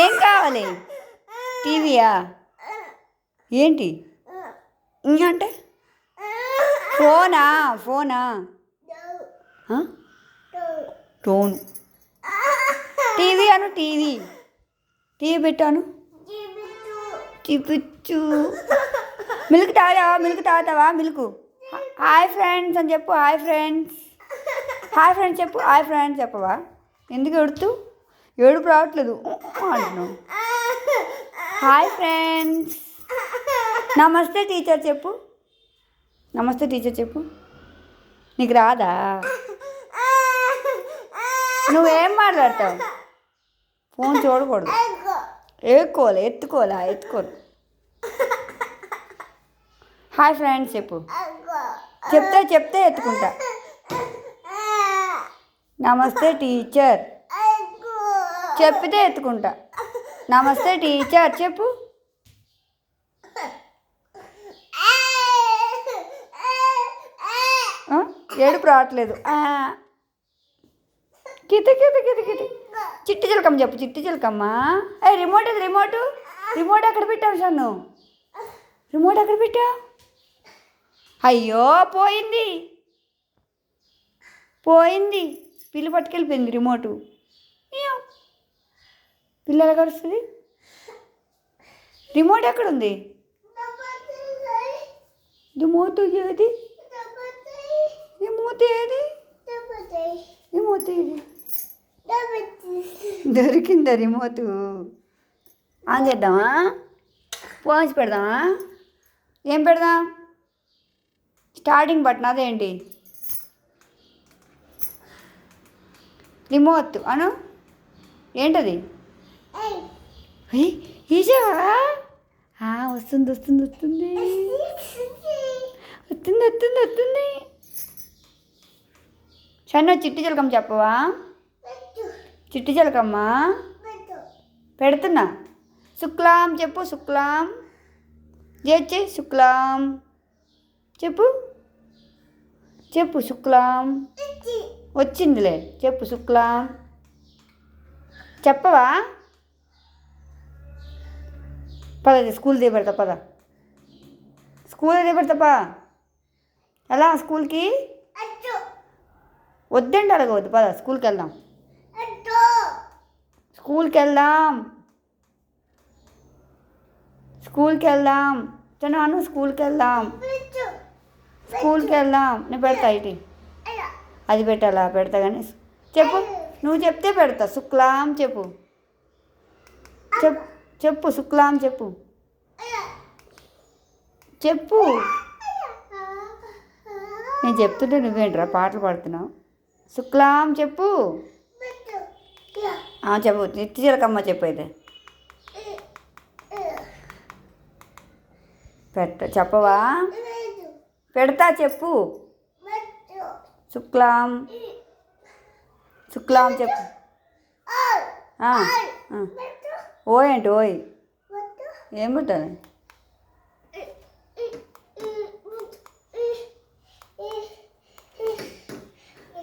ఏం కావాలి? టీవీయా? ఏంటి? ఇంకా అంటే? ఫోనా? ఫోనా? టోన్. టీవీ అను టీవీ. టీవీ పెట్టాను. చూపించు మిల్క్ తాగావా మిల్క్ తాగుతావా? మిల్క్. హాయ్ ఫ్రెండ్స్ అని చెప్పు హాయ్ ఫ్రెండ్స్. హాయ్ ఫ్రెండ్స్ చెప్పు హాయ్ ఫ్రెండ్స్ చెప్పవా? ఎందుకు ఎడుతూ? ఏడుపు రావట్లేదు. ఊ, అంటున్నావు. హాయ్ ఫ్రెండ్స్ నమస్తే టీచర్ చెప్పు. నమస్తే టీచర్ చెప్పు. నీకు రాదా? నువ్వేం మాట్లాడతావు? ఫోన్ చూడకూడదు. ఏక్కోలే ఎత్తుకోలే ఎత్తుకోరు హాయ్ ఫ్రెండ్స్ చెప్పు. చెప్తే చెప్తే ఎత్తుకుంటా. నమస్తే టీచర్. చెప్పితే ఎత్తుకుంటా. నమస్తే టీచర్ చెప్పు. ఏడుపు రావట్లేదు. ఆ. కిత కిత కిత కిత. చిట్టి చిలకమ్మ చెప్పు చిట్టి చిలకమ్మ. ఏ రిమోట్ ఇది రిమోట్ రిమోట్ ఎక్కడ పెట్టావు సన్ను? రిమోట్ ఎక్కడ పెట్టావు? అయ్యో పోయింది. పోయింది. పిల్లి పట్టుకెళ్ళిపోయింది రిమోటు పిల్ల ఎలా కడుస్తుంది రిమోట్ ఎక్కడుంది రిమోట్ ఏది? ఈ మూతి ఏది? రిమోట్ ఏది? దొరికిందా రిమోట్? ఆన్ చేద్దామా? పోంచి పెడదామా? ఏం పెడదాం? స్టార్టింగ్ బటన్ అదేంటి? రిమోట్ అను? ఏంటది? ఈజావా ఆ, వస్తుంది వస్తుంది వస్తుంది. వస్తుంది వస్తుంది వస్తుంది. సన్న చిట్టి చిలకమ్మ చెప్పవా? చిట్టి చిలకమ్మ? పెడుతున్నా. శుక్లాం చెప్పు శుక్లాం. చేచ్చే శుక్లాం. చెప్పు. చెప్పు శుక్లాం. వచ్చిందిలే. చెప్పు శుక్లాం. చెప్పవా? పద స్కూల్ దిగబెడతా పద. స్కూల్ దిగబెడతా పా. ఎలా స్కూల్కి? వద్దండి అడగవద్దు పద స్కూల్కి వెళ్దాం. స్కూల్కి వెళ్దాం. స్కూల్కి వెళ్దాం. చను స్కూల్కి వెళ్దాం. స్కూల్కి వెళ్దాం. నేను పెడతా ఇటు అది పెట్టాలా? పెడతా కానీ. చెప్పు. నువ్వు చెప్తే పెడతా. శుక్లాం చెప్పు. చెప్ చెప్పు శుక్లాం చెప్పు. చెప్పు. నేను చెప్తుంటే నువ్వేంట్రా పాటలు పాడుతున్నావు? శుక్లాం చెప్పు. చెప్పు. నిత్య చిలకమ్మ చెప్పు అయితే. పెట్ట. చెప్పవా? పెడతా చెప్పు. శుక్లాం. శుక్లాం చెప్పు. ఆ. ఓయ్ ఏంటి ఓయ్ ఏం పెట్టాలి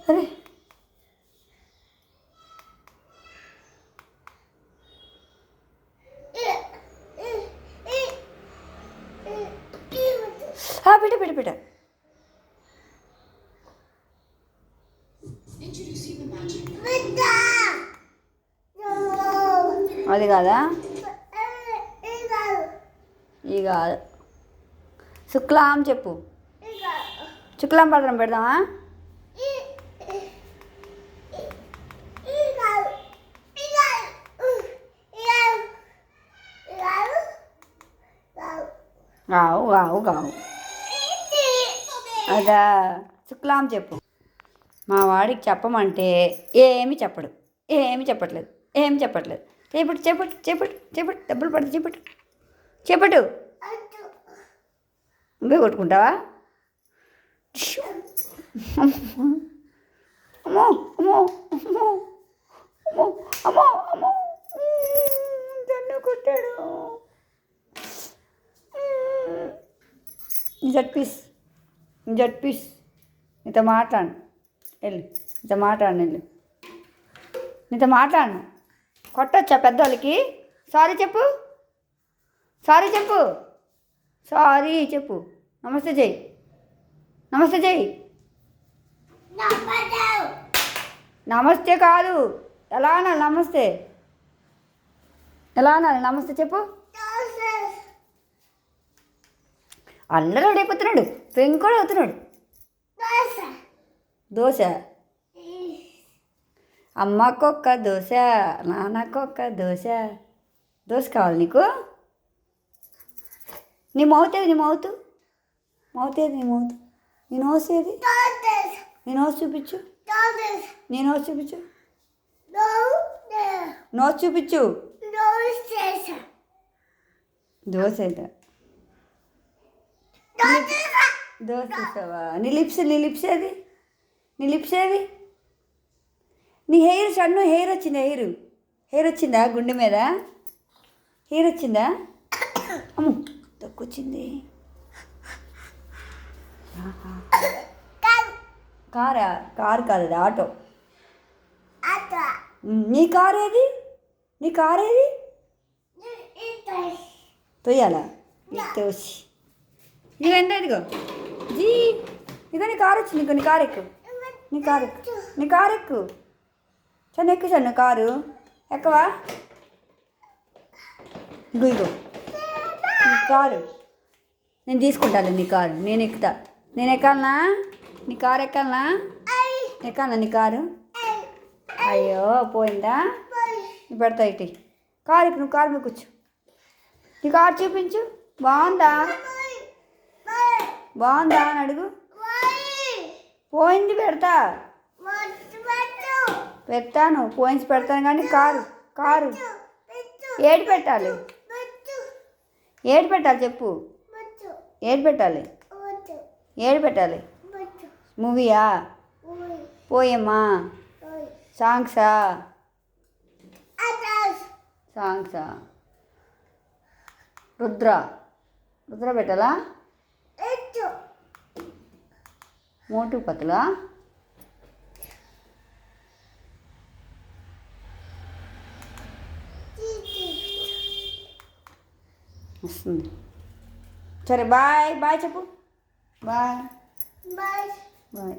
అరే ఆ, పెట్టు పెట్టు పెట్టు అది కాదా? ఈ కాదు. శుక్లాం చెప్పు. శుక్లాం పడడం పెడదామా? గావు గావు గావు. అదా. శుక్లాం చెప్పు. మా వాడికి చెప్పమంటే ఏమి చెప్పడు. ఏమి చెప్పట్లేదు. ఏమి చెప్పట్లేదు. చేపట్టు చేపట్టు చేపట్టు చేపట్టు డబ్బులు పడితే చేపట్టు. చేపట్టు. నువ్వే కొట్టుకుంటావా? అమ్మో అమ్మో అమ్మో అమ్మో అమ్మో అమ్మో. దన్ను కొట్టాడు. జడ్ పీస్ జడ్ పీస్. నీతో మాట్లాడు వెళ్ళి. నీతో మాట్లాడు వెళ్ళు. నీతో మాట్లాడు కొట్టొచ్చా పెద్దోళ్ళకి? సారీ చెప్పు. సారీ చెప్పు. సారీ చెప్పు. నమస్తే జై. నమస్తే జై. నమస్తే కాదు. ఎలా అనాలి నమస్తే. ఎలా అనాలి నమస్తే చెప్పు. అల్లరి అయిపోతున్నాడు. పెంకోడు అవుతున్నాడు. దోశ. అమ్మకొక్క దోశ నాన్నకొక్క దోశ. దోశ కావాలి నీకు? నీ మౌత్ ఏది నీ మౌత్? మౌత్ ఏది నీ మౌత్? నీ నోస్ ఏది? నీ నోస్ చూపించు. నీ నోస్ చూపించు. నోస్ చూపించు. దోశ అయితే. దోశ నీ లిప్స్ నీ లిప్స్ ఏది? నీ లిప్స్ ఏది? నీ హెయిర్ సన్ను హెయిర్ వచ్చింది? హెయిర్. హెయిర్ వచ్చిందా గుండె మీద? హెయిర్ వచ్చిందా? అమ్ము తక్కువచ్చింది. కారా? కారు కాదు అది ఆటో. నీ కారు ఏది? నీ కారు ఏది? తొయ్యాలా? తోసి ఇదిగో ఎంత ఇదిగో? జీ ఇదో నీ కారు వచ్చింది ఇంకో నీ కారు ఎక్కు. నీ కారు ఎక్కు. నీ కారు ఎక్కు. చన్న ఎక్కు కారు. ఎక్కవా? ఇగో ఇగో నీ కారు. నేను తీసుకుంటాను నీ కారు. నేను ఎక్కుతా. నేను ఎక్కాలనా? నీ కారు ఎక్కాలనా? ఎక్కాలనా నీ కారు? అయ్యో పోయిందా? పెడతా ఇటు. కారు ఇప్పుడు నువ్వు కారు మీద కూర్చో. నీ కారు చూపించు. బాగుందా? బాగుందా అని అడుగు. పోయింది పెడతా. పెడతాను. పోయించి పెడతాను కానీ కారు కారు. ఏడు పెట్టాలి. ఏడు పెట్టాలి చెప్పు. ఏడు పెట్టాలి. ఏడు పెట్టాలి. మూవీయా? పోయమ్మా. సాంగ్సా? సాంగ్సా? రుద్ర. రుద్ర పెట్టాలా? మోటు పతులా? వస్తుంది. సరే బాయ్ బాయ్ చెప్పు. బాయ్. బాయ్.